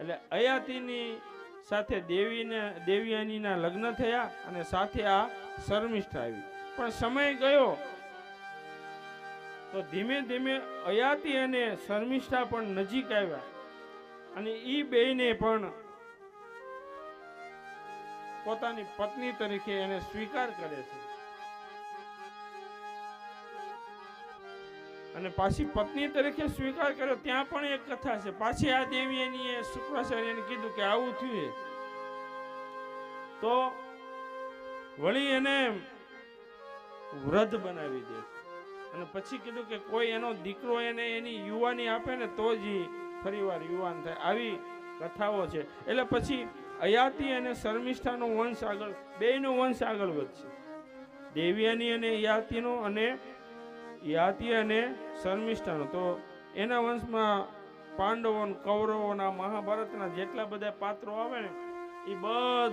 એટલે અયાતિની સાથે દેવીને, દેવયાનીના લગ્ન થયા અને સાથે આ શર્મિષ્ઠા આવી. પણ સમય ગયો. તો ધીમે ધીમે અયાતિ અને શર્મિષ્ઠા પણ નજીક આવ્યા. અને એ બેયને પણ પોતાની પત્ની તરીકે એને સ્વીકાર કરે છે. અને પાછી પત્ની તરીકે સ્વીકાર કર્યો, ત્યાં પણ એક કથા છે. પાછી આ દેવીની શુક્રાચાર્યને કીધું કે આવું થયું. તો વળી એને વૃદ્ધ બનાવી દે. અને પછી કીધું કે કોઈ એનો દીકરો એને એની યુવાની આપે ને તો જ ફરીવાર યુવાન થાય. આવી કથાઓ છે. એટલે પછી અયાતિ અને શર્મિષ્ઠાનો વંશ આગળ, બેયનો વંશ આગળ વધશે. દેવ્યાની અને યાતિનો અને યાતિ અને શર્મિષ્ઠાનો. તો એના વંશમાં પાંડવો ને કૌરવોના, મહાભારતના જેટલા બધા પાત્રો આવે ને, એ બધા